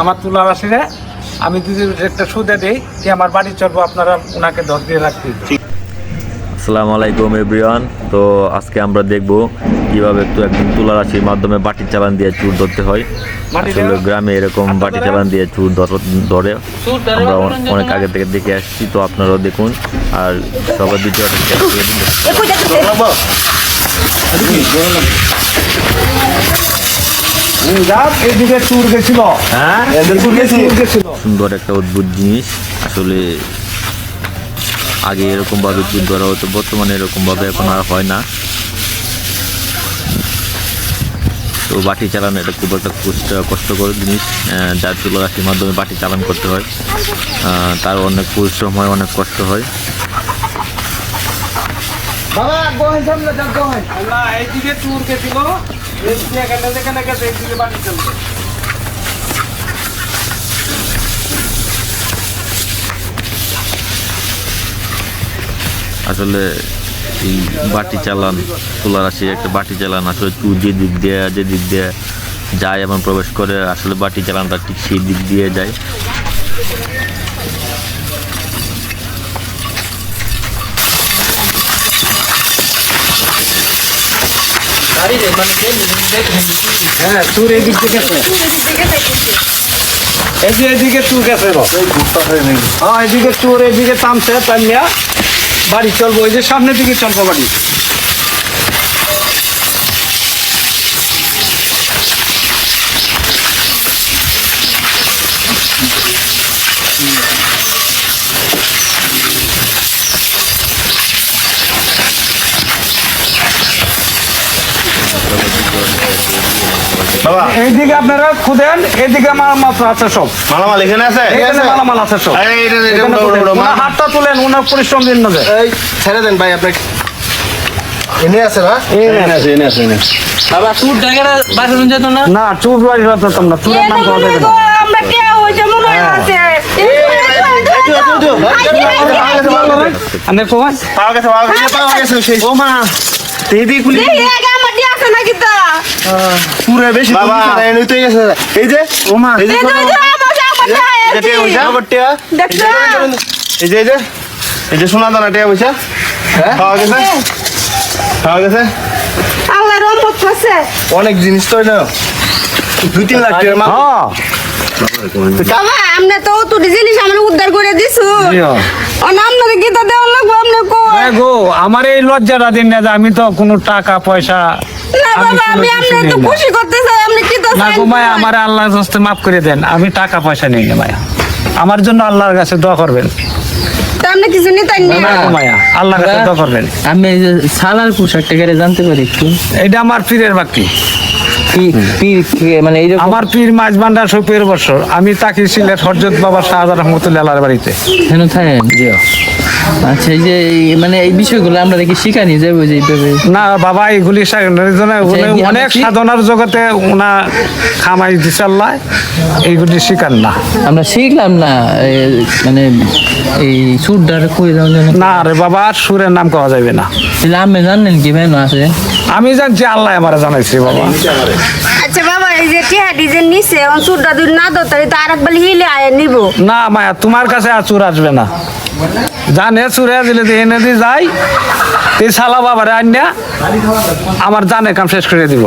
আমার তুলা রাশিরে আমি যদি একটা সুদে দিই যে আমার বাড়ি চলবো আপনারা ওনাকে ধর দিয়ে রাখতে আসসালামু আলাইকুম এভরিওয়ান। তো আজকে আমরা দেখব কীভাবে একটু একদিন তুলা রাশির মাধ্যমে বাটি চালান দিয়ে চুর ধরতে হয়। আসলে গ্রামে এরকম বাটি চালান দিয়ে চুর ধর- ধরে। আমরা অনেক আগে থেকে দেখে আসছি তো আপনারাও দেখুন। আর সবার ভিডিওটা share করে দিন। সুন্দর একটা অদ্ভুত জিনিস। আসলে আগে এরকম ভাবে চুর ধরা হতো বর্তমানে এরকম ভাবে এখন আর হয় না। তো বাটি চালানো এটা খুব একটা কষ্ট কষ্টকর জিনিস। যার রাশির মাধ্যমে বাটি চালান করতে হয়। তার অনেক পরিশ্রম হয় অনেক কষ্ট হয়। এইদিকে যেখানে আসলে এই বাটি চালান তুলা রাশির একটা বাটি চালান, আসলে চুর যে দিক দিয়ে, যে দিক দিয়ে যায় এবং প্রবেশ করে, আসলে বাটি চালানটা ঠিক সেই দিক দিয়ে যায়। হ্যাঁ তোর এইদিক থেকে। যে এদিকে চুর গেছে হ্যাঁ এদিকে চুর এইদিকে টানছে টানিয়া বাড়ি চলবো ওই যে সামনের দিকে চলবো বাড়ি। বাবা। এইদিকে আপনারা খুদেন এইদিকে মাল মাত্র আছে সব। মালামাল এখানে এখানে মালামাল সব। হাতটা তুলেন ওনার পরিশ্রম দিন না যে। এই ছেড়ে দেন ভাই আপনাকে এনে আছে না? এনে আছে এনে আছে এনে বাবা সুর জায়গাটা বাসন যেত না? না চুর বাড়ি হতাম না চুরের নাম পাওয়া যাবে না। আমরা কে? হয়েছে মনে আছে। আনে কোন পাওয়া গেছে পাওয়া গেছে। পাওয়া গেছে সেই ও মা দেবি খুলি। আমার দিয়ে আছে নাকি তো? পুরো বেশি বাবা এনে তো গেছে এই যে ও মা এই যে এই যে, এই যে, এই যে ওইটা বটিয়া এই যে এই যে এই যে সোনা দানা টিয়া পয়সা হ্যাঁ পাওয়া গেছে পাওয়া গেছে আল্লাহ রহমত করছে অনেক জিনিস তো এটা দুই তিন লাখ টাকার মাল হ্যাঁ বাবা আমরা তো তো জিনিস আমরা উদ্ধার করে দিছু কি তো দেওয়ার লাগবে আপনি কো হ্যাঁ গো আমার এই লজ্জাটা দিন না যে আমি তো কোনো টাকা পয়সা আমরা তো নেই না। খুশি করতে চাই আপনি কি তো না চান গো মায়া আমার আল্লাহ মাফ করে দেন আমি টাকা পয়সা নেই না মায়া। আমার জন্য আল্লাহর কাছে দোয়া করবেন। তা আপনি কিছু নিতেন না? না মায়া আল্লাহর কাছে দোয়া করবেন। আমি যে সালার পোশাকটা কেটে জানতে পারি একটু। এটা আমার পীরের বাক্তি কি পীর কে- মানে আমার পীর মাঝ ভান্ডার সপির বছর। আমি তাকে সিলেট হরজত বাবা শাহজাদ রহমতুল্লাহ বাড়িতে। কেন থাকেন? আচ্ছা এই যে মানে এই বিষয়গুলো আমরা দেখি শিখানি যে এইভাবে না বাবা এগুলি উনি অনেক সাধনার জগতে খামাই আল্লাহ এইগুলি না। আমরা শিখলাম না মানে এই সুরটার কই যাও না রে বাবা সুরের নাম পাওয়া যাবে না। আপনি জানেন কি ভাই আছে? আমি জানছি আল্লাহ আমার জানাইছি বাবা। আচ্ছা বাবা এই যে টিহা ডিজাইন নিছে অন চুরটা দুই না দো তাই তো আরেকবার হিলে আয় নিব। না মায়া তোমার কাছে আর চুর আসবে না। জানে চুরে দিলে তো এনে দিয়ে যাই তুই শালা বাবারে আন্যা আমার জানে কাম শেষ করে দিব।